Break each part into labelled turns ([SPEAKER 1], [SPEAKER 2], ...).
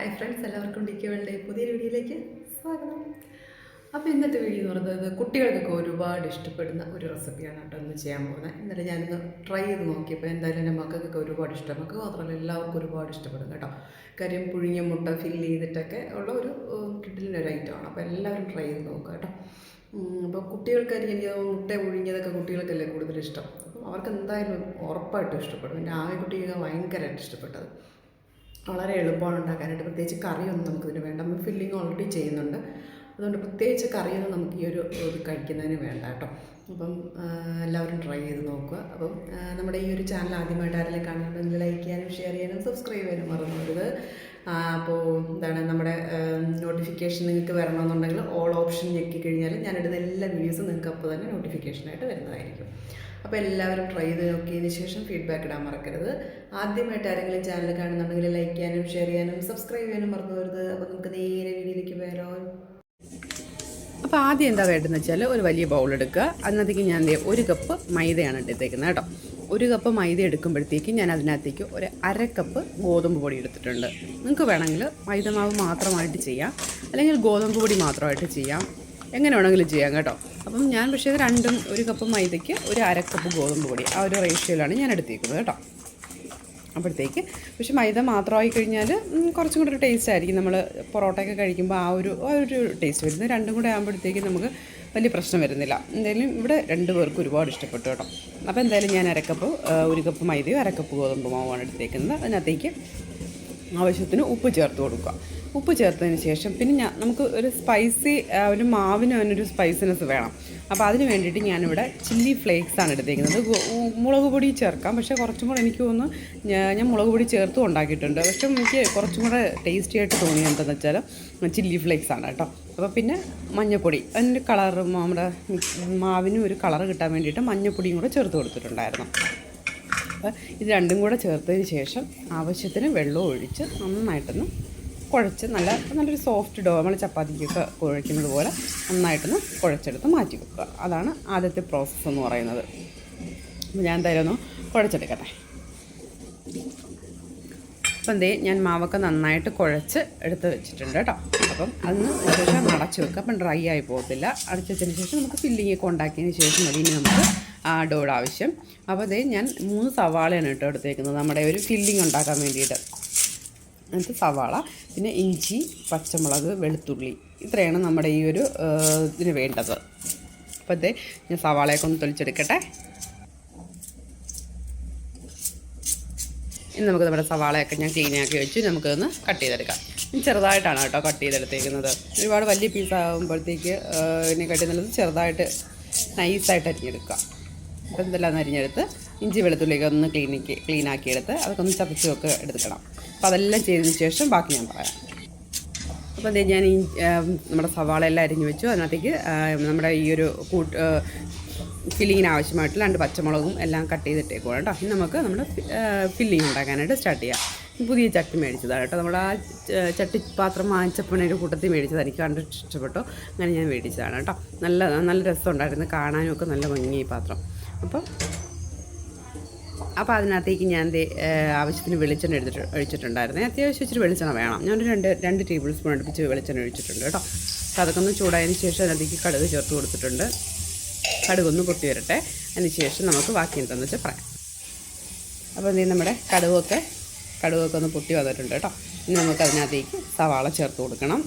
[SPEAKER 1] Hi friends എല്ലാവർക്കും D K world വീഡിയോയിലേക്ക് സ്വാഗതം. അപ്പോൾ ഇന്നത്തെ വീഡിയോ എന്ന് പറയുന്നത് കുട്ടികൾക്കൊക്കെ ഒരുപാട് ഇഷ്ടപ്പെടുന്ന ഒരു റെസിപ്പിയാണ് കേട്ടോ ഒന്ന് ചെയ്യാൻ പോകുന്നത്. ഇന്നലെ ഞാനൊന്ന് ട്രൈ ചെയ്ത് നോക്കിയപ്പോൾ എന്തായാലും എന്റെ മക്കൾക്കൊക്കെ ഒരുപാട് ഇഷ്ടം. മക്കൾക്ക് മാത്രമല്ല എല്ലാവർക്കും ഒരുപാട് ഇഷ്ടപ്പെടും കേട്ടോ. കാര്യം പുഴുങ്ങിയ മുട്ട ഫില്ല് ചെയ്തിട്ടൊക്കെ ഉള്ള ഒരു കിഡിലിന്റെ ഒരു ഐറ്റമാണ് അപ്പോൾ എല്ലാവരും ട്രൈ ചെയ്ത് നോക്കുക കേട്ടോ. അപ്പോൾ കുട്ടികൾക്കായിരിക്കും എനിക്ക് മുട്ട പുഴുങ്ങിയതൊക്കെ കുട്ടികൾക്കല്ലേ കൂടുതൽ ഇഷ്ടം. അപ്പം അവർക്ക് എന്തായാലും ഉറപ്പായിട്ടും ഇഷ്ടപ്പെടും. എന്റെ ആകെ കുട്ടികൾക്ക് ഭയങ്കരമായിട്ട് ഇഷ്ടപ്പെട്ടത്. വളരെ എളുപ്പമാണ് ഉണ്ടാക്കാനായിട്ട്. പ്രത്യേകിച്ച് കറിയൊന്നും നമുക്കിതിന് വേണ്ട. നമ്മൾ ഫില്ലിങ് ഓൾറെഡി ചെയ്യുന്നുണ്ട്. അതുകൊണ്ട് പ്രത്യേകിച്ച് കറിയൊന്നും നമുക്ക് ഈ ഒരു ഇത് കഴിക്കുന്നതിന് വേണ്ട കേട്ടോ. അപ്പം എല്ലാവരും ട്രൈ ചെയ്ത് നോക്കുക. അപ്പം നമ്മുടെ ഈ ഒരു ചാനൽ ആദ്യമായിട്ട് ആരെങ്കിലും കാണുന്നുണ്ടെങ്കിൽ ലൈക്ക് ചെയ്യാനും ഷെയർ ചെയ്യാനും സബ്സ്ക്രൈബ് ചെയ്യാനും മറന്നരുത് ആ, അപ്പോൾ എന്താണ് നമ്മുടെ നോട്ടിഫിക്കേഷൻ നിങ്ങൾക്ക് വരണമെന്നുണ്ടെങ്കിൽ ഓൾ ഓപ്ഷൻ ഞെക്കി കഴിഞ്ഞാൽ ഞാനിടുന്ന എല്ലാ വീഡിയോസും നിങ്ങൾക്ക് അപ്പോൾ തന്നെ നോട്ടിഫിക്കേഷനായിട്ട് വരുന്നതായിരിക്കും. അപ്പോൾ എല്ലാവരും ട്രൈ ചെയ്ത് നോക്കിയതിന് ശേഷം ഫീഡ്ബാക്ക് ഇടാൻ മറക്കരുത്. ആദ്യമായിട്ട് ആരെങ്കിലും ചാനൽ കാണുന്നുണ്ടെങ്കിൽ ലൈക്ക് ചെയ്യാനും ഷെയർ ചെയ്യാനും സബ്സ്ക്രൈബ് ചെയ്യാനും മറന്നു വരുത് അപ്പോൾ നമുക്ക് നേരെ വീഡിയോയിലേക്ക് വരാം
[SPEAKER 2] അപ്പോൾ ആദ്യം എന്താ വേണ്ടതെന്ന് വെച്ചാൽ ഒരു വലിയ ബൗൾ എടുക്കുക. അതിനകത്തേക്ക് ഞാൻ ഒരു കപ്പ് മൈദയാണ് എടുത്തേക്കുന്നത് കേട്ടോ. ഒരു കപ്പ് മൈദ എടുക്കുമ്പോഴത്തേക്ക് ഞാൻ അതിനകത്തേക്ക് ഒരു അര കപ്പ് ഗോതമ്പ് പൊടി എടുത്തിട്ടുണ്ട്. നിങ്ങൾക്ക് വേണമെങ്കിൽ മൈദ മാവ് മാത്രമായിട്ട് ചെയ്യാം. അല്ലെങ്കിൽ ഗോതമ്പ് പൊടി മാത്രമായിട്ട് ചെയ്യാം. എങ്ങനെ വേണമെങ്കിലും ചെയ്യാം കേട്ടോ. അപ്പം ഞാൻ പക്ഷേ രണ്ടും ഒരു കപ്പ് മൈദയ്ക്ക് ഒരു അര കപ്പ് ഗോതമ്പ് പൊടി ആ ഒരു റേഷ്യോയിലാണ് ഞാൻ എടുത്തേക്കുന്നത് കേട്ടോ. അപ്പോഴത്തേക്ക്. പക്ഷെ മൈദ മാത്രമായി കഴിഞ്ഞാൽ കുറച്ചും കൂടെ ഒരു ടേസ്റ്റ് ആയിരിക്കും. നമ്മൾ പൊറോട്ടയൊക്കെ കഴിക്കുമ്പോൾ ആ ഒരു ആ ഒരു ടേസ്റ്റ് വരുന്നത്. രണ്ടും കൂടെ ആകുമ്പോഴത്തേക്ക് നമുക്ക് വലിയ പ്രശ്നം വരുന്നില്ല. എന്തായാലും ഇവിടെ രണ്ട് പേർക്ക് ഒരുപാട് ഇഷ്ടപ്പെട്ടു കേട്ടോ. അപ്പോൾ എന്തായാലും ഞാൻ അരക്കപ്പ് ഒരു കപ്പ് മൈദയും അരക്കപ്പ് ഗോതമ്പ് മാവുമാണ് എടുത്തേക്കുന്നത്. അതിനകത്തേക്ക് ആവശ്യത്തിന് ഉപ്പ് ചേർത്ത് കൊടുക്കുക. ഉപ്പ് ചേർത്തതിന് ശേഷം പിന്നെ ഞാൻ നമുക്ക് ഒരു സ്പൈസി ഒരു മാവിന് അതിനൊരു സ്പൈസിനെസ് വേണം. അപ്പോൾ അതിന് വേണ്ടിയിട്ട് ഞാനിവിടെ ചില്ലി ഫ്ലേക്സ് ആണ് എടുത്തേക്കുന്നത് മുളക് പൊടി ചേർക്കാം. പക്ഷേ കുറച്ചും കൂടെ എനിക്ക് തോന്നുന്നു ഞാൻ മുളക് പൊടി ചേർത്തും ഉണ്ടാക്കിയിട്ടുണ്ട്. പക്ഷേ എനിക്ക് കുറച്ചും കൂടെ ടേസ്റ്റി ആയിട്ട് തോന്നിയത് എന്താണെന്ന് വെച്ചാൽ ചില്ലി ഫ്ലേക്സ് ആണ് കേട്ടോ. അപ്പോൾ പിന്നെ മഞ്ഞൾപ്പൊടി അതിന്റെ കളർ നമ്മുടെ മാവിനും ഒരു കളർ കിട്ടാൻ വേണ്ടിയിട്ട് മഞ്ഞൾപ്പൊടിയും കൂടെ ചേർത്ത് കൊടുത്തിട്ടുണ്ടായിരുന്നു. അപ്പോൾ ഇത് രണ്ടും കൂടെ ചേർത്തതിന് ശേഷം ആവശ്യത്തിന് വെള്ളം ഒഴിച്ച് നന്നായിട്ടൊന്ന് കുഴച്ച് നല്ല നല്ലൊരു സോഫ്റ്റ് ഡോ നമ്മൾ ചപ്പാത്തിക്കൊക്കെ കുഴയ്ക്കുന്നത് പോലെ നന്നായിട്ടൊന്ന് കുഴച്ചെടുത്ത് മാറ്റി വെക്കുക. അതാണ് ആദ്യത്തെ പ്രോസസ്സ് എന്ന് പറയുന്നത്. ഞാൻ എന്തായാലും ഒന്ന് കുഴച്ചെടുക്കട്ടെ. അപ്പം എന്തേ ഞാൻ മാവൊക്കെ നന്നായിട്ട് കുഴച്ച് എടുത്ത് വെച്ചിട്ടുണ്ട് കേട്ടോ. അപ്പം അതിന് ശേഷം അടച്ച് വെക്കുക. അപ്പം ഡ്രൈ ആയി പോകത്തില്ല. അടച്ച് വെച്ചതിന് ശേഷം നമുക്ക് ഫില്ലിംഗ് ഒക്കെ ഉണ്ടാക്കിയതിന് ശേഷം മതി നമുക്ക് ആ ഡോയുടെ ആവശ്യം. അപ്പോൾ അതേ ഞാൻ മൂന്ന് സവാളയാണ് കേട്ടോ എടുത്തേക്കുന്നത്. നമ്മുടെ ഒരു ഫില്ലിംഗ് ഉണ്ടാക്കാൻ വേണ്ടിയിട്ട്. എന്നിട്ട് സവാള പിന്നെ ഇഞ്ചി പച്ചമുളക് വെളുത്തുള്ളി. ഇത്രയാണ് നമ്മുടെ ഈ ഒരു ഇതിന് വേണ്ടത്. അപ്പോൾ ഇതേ ഞാൻ സവാളയൊക്കെ ഒന്ന് തൊലിച്ചെടുക്കട്ടെ. ഇനി നമുക്ക് നമ്മുടെ സവാളയൊക്കെ ഞാൻ ക്ലീനാക്കി വെച്ച് നമുക്കൊന്ന് കട്ട് ചെയ്തെടുക്കാം. ചെറുതായിട്ടാണ് കേട്ടോ കട്ട് ചെയ്തെടുത്തേക്കുന്നത്. ഒരുപാട് വലിയ പീസ് ആകുമ്പോഴത്തേക്ക് ഇതിനെ കട്ട് ചെയ്യുന്നത് ചെറുതായിട്ട് നൈസായിട്ട് അരിഞ്ഞെടുക്കുക അപ്പോൾ എന്തെല്ലാം അരിഞ്ഞെടുത്ത് ഇഞ്ചി വെളുത്തുള്ളിയൊക്കെ ഒന്ന് ക്ലീനിക്ക് ക്ലീനാക്കി എടുത്ത് അതൊക്കെ ഒന്ന് ചതച്ചൊക്കെ എടുക്കണം അപ്പോൾ അതെല്ലാം ചെയ്തതിന് ശേഷം ബാക്കി ഞാൻ പറയാം. അപ്പോൾ അതേ ഞാൻ ഈ നമ്മുടെ സവാള എല്ലാം അരിഞ്ഞു വെച്ചു. അതിനകത്തേക്ക് നമ്മുടെ ഈ ഒരു കൂട്ട് ഫില്ലിങ്ങിന് ആവശ്യമായിട്ടുള്ള രണ്ട് പച്ചമുളകും എല്ലാം കട്ട് ചെയ്തിട്ടേക്കും കേട്ടോ. ഇനി നമുക്ക് നമ്മുടെ ഫില്ലിങ് ഉണ്ടാക്കാനായിട്ട് സ്റ്റാർട്ട് ചെയ്യാം. പുതിയ ചട്ടി മേടിച്ചതാണ് കേട്ടോ. നമ്മൾ ആ ചട്ടി പാത്രം വാങ്ങിച്ചപ്പോഴൊരു കൂട്ടത്തിൽ മേടിച്ചത് എനിക്ക് കണ്ടിട്ട് ഇഷ്ടപ്പെട്ടു. അങ്ങനെ ഞാൻ മേടിച്ചതാണ് കേട്ടോ. നല്ല നല്ല രസമുണ്ടായിരുന്നു. കാണാനും ഒക്കെ നല്ല ഭംഗി പാത്രം. അപ്പം അപ്പോൾ അതിനകത്തേക്ക് ഞാൻ ആവശ്യത്തിന് വെളിച്ചെണ്ണ എടുത്തിട്ട് ഒഴിച്ചിട്ടുണ്ടായിരുന്നു. അത്യാവശ്യം ഇച്ചിരി വെളിച്ചെണ്ണ വേണം. ഞാനൊരു രണ്ട് രണ്ട് ടേബിൾ സ്പൂൺ അടുപ്പിച്ച് വെളിച്ചെണ്ണ ഒഴിച്ചിട്ടുണ്ട് കേട്ടോ. അപ്പോൾ അതൊക്കെ ഒന്ന് ചൂടായതിന് ശേഷം അതിനകത്തേക്ക് കടുക് ചേർത്ത് കൊടുത്തിട്ടുണ്ട്. കടുകൊന്ന് പൊട്ടി വരട്ടെ. അതിന് ശേഷം നമുക്ക് ബാക്കി എന്താണെന്ന് വെച്ചാൽ പറയാം. അപ്പോൾ എന്ത് നമ്മുടെ കടുവൊക്കെ കടുവൊക്കെ ഒന്ന് പൊട്ടി വന്നിട്ടുണ്ട് കേട്ടോ. ഇനി നമുക്ക് അതിനകത്തേക്ക് സവാള ചേർത്ത് കൊടുക്കണം.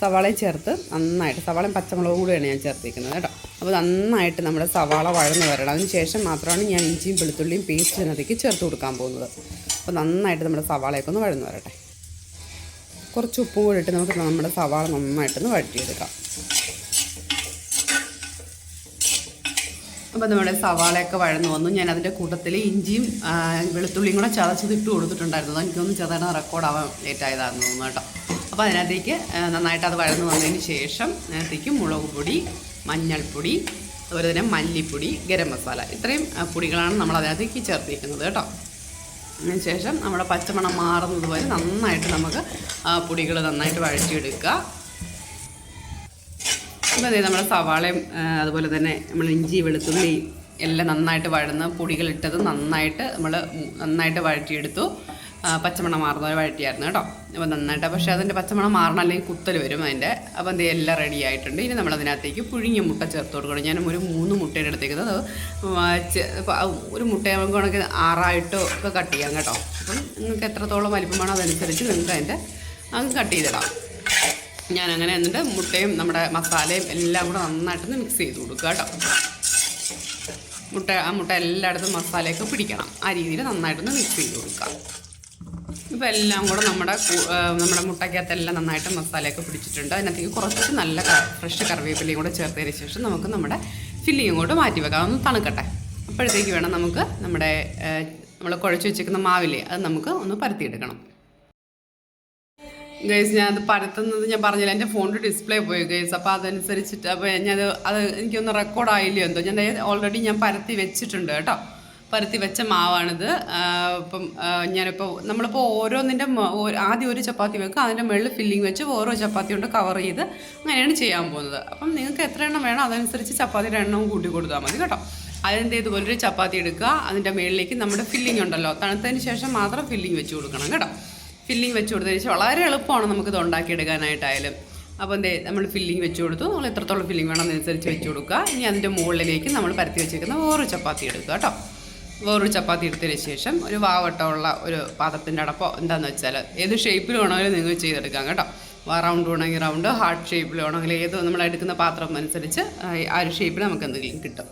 [SPEAKER 2] സവാളയും ചേർത്ത് നന്നായിട്ട് സവാളയും പച്ചമുളകും കൂടിയാണ് ഞാൻ ചേർത്തിരിക്കുന്നത് കേട്ടോ. അപ്പോൾ നന്നായിട്ട് നമ്മുടെ സവാള വഴന്ന് വരണം. അതിന് ശേഷം മാത്രമാണ് ഞാൻ ഇഞ്ചിയും വെളുത്തുള്ളിയും പേസ്റ്റ് അതിനകത്തേക്ക് ചേർത്ത് കൊടുക്കാൻ പോകുന്നത്. അപ്പോൾ നന്നായിട്ട് നമ്മുടെ സവാളയൊക്കെ ഒന്ന് വഴന്ന് വരട്ടെ. കുറച്ച് ഉപ്പും കൂടി ഇട്ട് നമുക്ക് നമ്മുടെ സവാള നന്നായിട്ടൊന്ന് വഴറ്റിയെടുക്കാം. അപ്പോൾ നമ്മുടെ സവാളയൊക്കെ വഴന്നു വന്നു. ഞാൻ അതിന്റെ കൂട്ടത്തിൽ ഇഞ്ചിയും വെളുത്തുള്ളിയും കൂടെ ചതച്ചത് ഇട്ട് കൊടുത്തിട്ടുണ്ടായിരുന്നു. എനിക്കൊന്ന് ചെറുതായിട്ട് റെക്കോർഡാവാൻ ലേറ്റായതായിരുന്നു തോന്നുന്നു കേട്ടോ. അപ്പോൾ അതിനകത്തേക്ക് നന്നായിട്ട് അത് വഴന്നു വന്നതിന് ശേഷം അതിനകത്തേക്ക് മുളക് പൊടി മഞ്ഞൾപ്പൊടി അതുപോലെ തന്നെ മല്ലിപ്പൊടി ഗരം മസാല. ഇത്രയും പൊടികളാണ് നമ്മൾ അതിനകത്തേക്ക് ചേർത്തിരിക്കുന്നത് കേട്ടോ. അതിന് ശേഷം നമ്മുടെ പച്ചമണം മാറുന്നത് വരെ നന്നായിട്ട് നമുക്ക് പൊടികൾ നന്നായിട്ട് വഴറ്റിയെടുക്കുക. അപ്പോൾ അതെ നമ്മുടെ സവാളയും അതുപോലെ തന്നെ നമ്മൾ ഇഞ്ചി വെളുത്തുള്ളി എല്ലാം നന്നായിട്ട് വഴന്ന് പൊടികളിട്ടത് നന്നായിട്ട് നമ്മൾ നന്നായിട്ട് വഴറ്റിയെടുത്തു. പച്ചമണം മാറുന്ന ഒരു വഴറ്റിയായിരുന്നു കേട്ടോ. അപ്പോൾ നന്നായിട്ട് പക്ഷേ അതിന്റെ പച്ചമണം മാറണം അല്ലെങ്കിൽ കുത്തൽ വരും അതിന്റെ. അപ്പോൾ എന്ത് എല്ലാം റെഡി ആയിട്ടുണ്ട്. ഇനി നമ്മൾ അതിനകത്തേക്ക് പുഴുങ്ങിയ മുട്ട ചേർത്ത് കൊടുക്കണം. ഞാൻ ഒരു മൂന്ന് മുട്ടയുടെ എടുത്തേക്കുന്നത്. ഒരു മുട്ട കണക്ക് ആറായിട്ടോ ഒക്കെ കട്ട് ചെയ്യാം കേട്ടോ. അപ്പം നിങ്ങൾക്ക് എത്രത്തോളം വലിപ്പം വേണോ അതനുസരിച്ച് നിങ്ങൾക്ക് അതിന്റെ അങ്ങ് കട്ട് ചെയ്തിടാം. ഞാൻ അങ്ങനെ എന്നിട്ട് മുട്ടയും നമ്മുടെ മസാലയും എല്ലാം കൂടെ നന്നായിട്ടൊന്ന് മിക്സ് ചെയ്ത് കൊടുക്കുക കേട്ടോ. മുട്ട ആ മുട്ട എല്ലായിടത്തും മസാലയൊക്കെ പിടിക്കണം. ആ രീതിയിൽ നന്നായിട്ടൊന്ന് മിക്സ് ചെയ്ത് കൊടുക്കുക. ഇപ്പോൾ എല്ലാം കൂടെ നമ്മുടെ നമ്മുടെ മുട്ടയ്ക്കകത്ത് നമ്മുടെ മുട്ടയ്ക്കകത്തെല്ലാം നന്നായിട്ട് മസാലയൊക്കെ പിടിച്ചിട്ടുണ്ട്. അതിനകത്തേക്ക് കുറച്ച് നല്ല ഫ്രഷ് കറിവേപ്പിലയും കൂടെ ചേർത്തതിന് ശേഷം നമുക്ക് നമ്മുടെ ഫില്ലിയും കൂടെ മാറ്റി വെക്കാം. ഒന്ന് തണുക്കട്ടെ. അപ്പോഴത്തേക്ക് വേണം നമുക്ക് നമ്മുടെ നമ്മൾ കുഴച്ച് വെച്ചേക്കുന്ന മാവില്ലേ അത് നമുക്ക് ഒന്ന് പരത്തിയെടുക്കണം. ഗൈസ് ഞാൻ അത് പരത്തുന്നത് ഞാൻ പറഞ്ഞില്ല. എന്റെ ഫോണിന്റെ ഡിസ്പ്ലേ പോയി ഗൈസ്. അപ്പോൾ അതനുസരിച്ചിട്ട് അപ്പോൾ ഞാനത് അത് എനിക്കൊന്ന് റെക്കോർഡ് ആയില്ലോ എന്തോ. ഞാൻ ഓൾറെഡി ഞാൻ പരത്തി വെച്ചിട്ടുണ്ട് കേട്ടോ. പരത്തി വെച്ച മാവാണിത്. ഇപ്പം ഞാനിപ്പോൾ നമ്മളിപ്പോൾ ഓരോന്നിന്റെ ആദ്യം ഒരു ചപ്പാത്തി വെക്കുക അതിന്റെ മുകളിൽ ഫില്ലിങ് വെച്ച് ഓരോ ചപ്പാത്തി കൊണ്ട് കവർ ചെയ്ത് അങ്ങനെയാണ് ചെയ്യാൻ പോകുന്നത്. അപ്പം നിങ്ങൾക്ക് എത്ര എണ്ണം വേണം അതനുസരിച്ച് ചപ്പാത്തിയുടെ എണ്ണവും കൂട്ടി കൊടുത്താൽ മതി കേട്ടോ. അതിന്റെ ഇതുപോലൊരു ചപ്പാത്തി എടുക്കുക അതിന്റെ മുകളിലേക്ക് നമ്മുടെ ഫില്ലിംഗ് ഉണ്ടല്ലോ തണുത്തതിന് ശേഷം മാത്രം ഫില്ലിംഗ് വെച്ച് കൊടുക്കണം കേട്ടോ. ഫില്ലിംഗ് വെച്ച് കൊടുത്തതിന് ശേഷം വളരെ എളുപ്പമാണ് നമുക്കിത് ഉണ്ടാക്കിയെടുക്കാനായിട്ടായാലും. അപ്പോൾ എന്തേ നമ്മൾ ഫില്ലിംഗ് വെച്ച് കൊടുത്തു നമ്മൾ എത്രത്തോളം ഫില്ലിംഗ് വേണം അതനുസരിച്ച് വെച്ച് കൊടുക്കുക. ഇനി അതിന്റെ മുകളിലേക്ക് നമ്മൾ പരത്തി വെച്ചേക്കുന്ന ഓരോ ചപ്പാത്തി എടുക്കുക കേട്ടോ. വേറൊരു ചപ്പാത്തി എടുത്തതിന് ശേഷം ഒരു വാവട്ടമുള്ള ഒരു പാത്രത്തിന്റെ അടപ്പോ എന്താണെന്ന് വെച്ചാൽ ഏത് ഷേപ്പിൽ വേണമെങ്കിലും നിങ്ങൾ ചെയ്തെടുക്കാം കേട്ടോ. റൗണ്ട് വേണമെങ്കിൽ റൗണ്ട് ഹാർട്ട് ഷേപ്പിൽ വേണമെങ്കിൽ ഏത് നമ്മൾ എടുക്കുന്ന പാത്രം അനുസരിച്ച് ആ ഒരു ഷേപ്പിൽ നമുക്ക് എന്തെങ്കിലും കിട്ടും.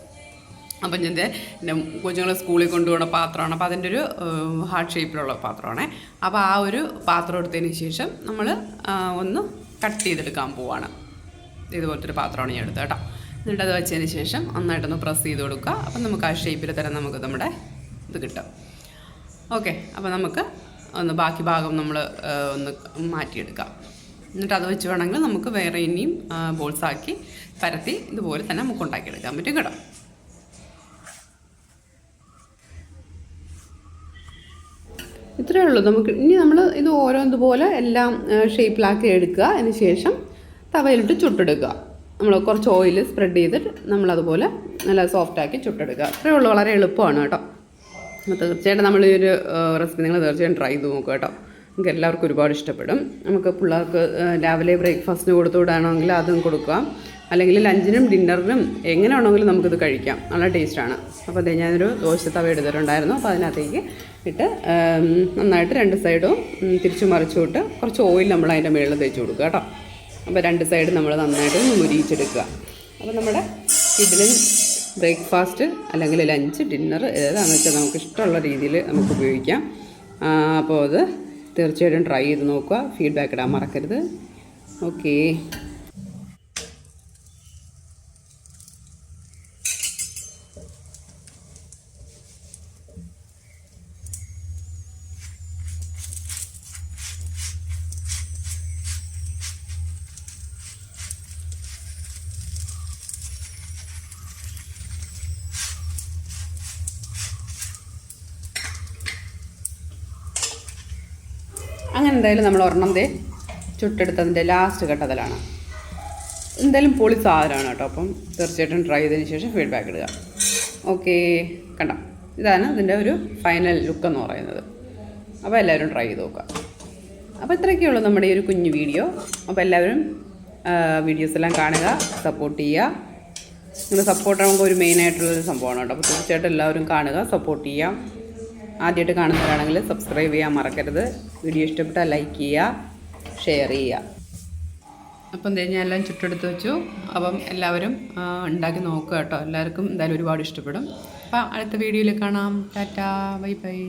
[SPEAKER 2] അപ്പം ഞാൻ എന്റെ കൊച്ചുങ്ങളെ സ്കൂളിൽ കൊണ്ടുപോകുന്ന പാത്രമാണ്. അപ്പോൾ അതിന്റെ ഒരു ഹാർട്ട് ഷേപ്പിലുള്ള പാത്രമാണ്. അപ്പോൾ ആ ഒരു പാത്രം എടുത്തതിന് ശേഷം നമ്മൾ ഒന്ന് കട്ട് ചെയ്തെടുക്കാൻ പോവാണ്. ഇതുപോലത്തെ ഒരു പാത്രമാണ് ഞാൻ എടുത്തത് കേട്ടോ. എന്നിട്ട് അത് വെച്ചതിന് ശേഷം നന്നായിട്ടൊന്ന് പ്രസ് ചെയ്ത് കൊടുക്കുക. അപ്പം നമുക്ക് ആ ഷേപ്പിൽ തന്നെ നമുക്ക് നമ്മുടെ ഇത് കിട്ടും. ഓക്കെ അപ്പോൾ നമുക്ക് ഒന്ന് ബാക്കി ഭാഗം നമ്മൾ ഒന്ന് മാറ്റിയെടുക്കാം. എന്നിട്ട് അത് വെച്ച് വേണമെങ്കിൽ നമുക്ക് വേറെ ഇനിയും ബോൾസാക്കി പരത്തി ഇതുപോലെ തന്നെ നമുക്ക് ഉണ്ടാക്കിയെടുക്കാൻ പറ്റും കേട്ടോ. ഇത്രയേ ഉള്ളൂ. നമുക്ക് ഇനി നമ്മൾ ഇത് ഓരോ ഇതുപോലെ എല്ലാം ഷേപ്പിലാക്കി എടുക്കുക. അതിന് ശേഷം തവയിലിട്ട് ചുട്ടെടുക്കുക. നമ്മൾ കുറച്ച് ഓയിൽ സ്പ്രെഡ് ചെയ്തിട്ട് നമ്മളതുപോലെ നല്ല സോഫ്റ്റാക്കി ചുട്ടെടുക്കുക. ഇത്രയേ ഉള്ളൂ വളരെ എളുപ്പമാണ് കേട്ടോ. അപ്പോൾ തീർച്ചയായിട്ടും നമ്മൾ ഈ ഒരു റെസിപ്പി നിങ്ങൾ തീർച്ചയായും ട്രൈ ചെയ്ത് നോക്കുക കേട്ടോ. നമുക്ക് എല്ലാവർക്കും ഒരുപാട് ഇഷ്ടപ്പെടും. നമുക്ക് പിള്ളേർക്ക് രാവിലെ ബ്രേക്ക്ഫാസ്റ്റിന് കൊടുത്തു വിടാണെങ്കിൽ അതും കൊടുക്കാം. അല്ലെങ്കിൽ ലഞ്ചിനും ഡിന്നറിനും എങ്ങനെ ആണെങ്കിലും നമുക്കിത് കഴിക്കാം. നല്ല ടേസ്റ്റാണ് അപ്പോൾ അതേ ഞാനൊരു ദോശ തവ എടുത്തിട്ടുണ്ടായിരുന്നു. അപ്പോൾ അതിനകത്തേക്ക് ഇട്ട് നന്നായിട്ട് രണ്ട് സൈഡും തിരിച്ചു മറിച്ചു വിട്ട് കുറച്ച് ഓയിൽ നമ്മൾ അതിന്റെ മുകളിൽ തേച്ച് കൊടുക്കുക കേട്ടോ. അപ്പോൾ രണ്ട് സൈഡ് നമ്മൾ നന്നായിട്ട് മുരിയിച്ചെടുക്കുക. അപ്പോൾ നമ്മുടെ ഇതിലും ബ്രേക്ക്ഫാസ്റ്റ് അല്ലെങ്കിൽ ലഞ്ച് ഡിന്നർ ഏതാണെന്ന് വെച്ചാൽ നമുക്ക് ഇഷ്ടമുള്ള രീതിയിൽ നമുക്ക് ഉപയോഗിക്കാം. അപ്പോൾ അത് തീർച്ചയായിട്ടും ട്രൈ ചെയ്ത് നോക്കുക. ഫീഡ്ബാക്ക് ഇടാൻ മറക്കരുത്. ഓക്കേ അങ്ങനെ എന്തായാലും നമ്മൾ ഒരെണ്ണം ദേ ചുട്ടെടുത്തതിന്റെ ലാസ്റ്റ് ഘട്ടത്തിലാണ്. എന്തായാലും പൊളി സാധനമാണ് കേട്ടോ. അപ്പം തീർച്ചയായിട്ടും ട്രൈ ചെയ്തതിന് ശേഷം ഫീഡ്ബാക്ക് ഇടുക. ഓക്കെ കണ്ട? ഇതാണ് ഇതിന്റെ ഒരു ഫൈനൽ ലുക്ക് എന്ന് പറയുന്നത്. അപ്പോൾ എല്ലാവരും ട്രൈ ചെയ്ത് നോക്കുക. അപ്പോൾ ഇത്രയൊക്കെ ഉള്ളൂ നമ്മുടെ ഈ ഒരു കുഞ്ഞു വീഡിയോ അപ്പോൾ എല്ലാവരും വീഡിയോസ് എല്ലാം കാണുക സപ്പോർട്ട് ചെയ്യുക. നിങ്ങളുടെ സപ്പോർട്ട് നമുക്ക് ഒരു മെയിനായിട്ടുള്ളൊരു സംഭവമാണ് കേട്ടോ. അപ്പോൾ തീർച്ചയായിട്ടും എല്ലാവരും കാണുക സപ്പോർട്ട് ചെയ്യാം ആദ്യമായിട്ട് കാണുന്നവരാണെങ്കിൽ സബ്സ്ക്രൈബ് ചെയ്യാൻ മറക്കരുത്. വീഡിയോ ഇഷ്ടപ്പെട്ടാൽ ലൈക്ക് ചെയ്യുക ഷെയർ ചെയ്യുക. അപ്പം എന്താ ഞാൻ എല്ലാം ചുട്ടെടുത്ത് വെച്ചു. അപ്പം എല്ലാവരും ഉണ്ടാക്കി നോക്കുക കേട്ടോ. എല്ലാവർക്കും എന്തായാലും ഒരുപാട് ഇഷ്ടപ്പെടും. അപ്പം അടുത്ത വീഡിയോയിൽ കാണാം. ടാറ്റാ. Bye bye.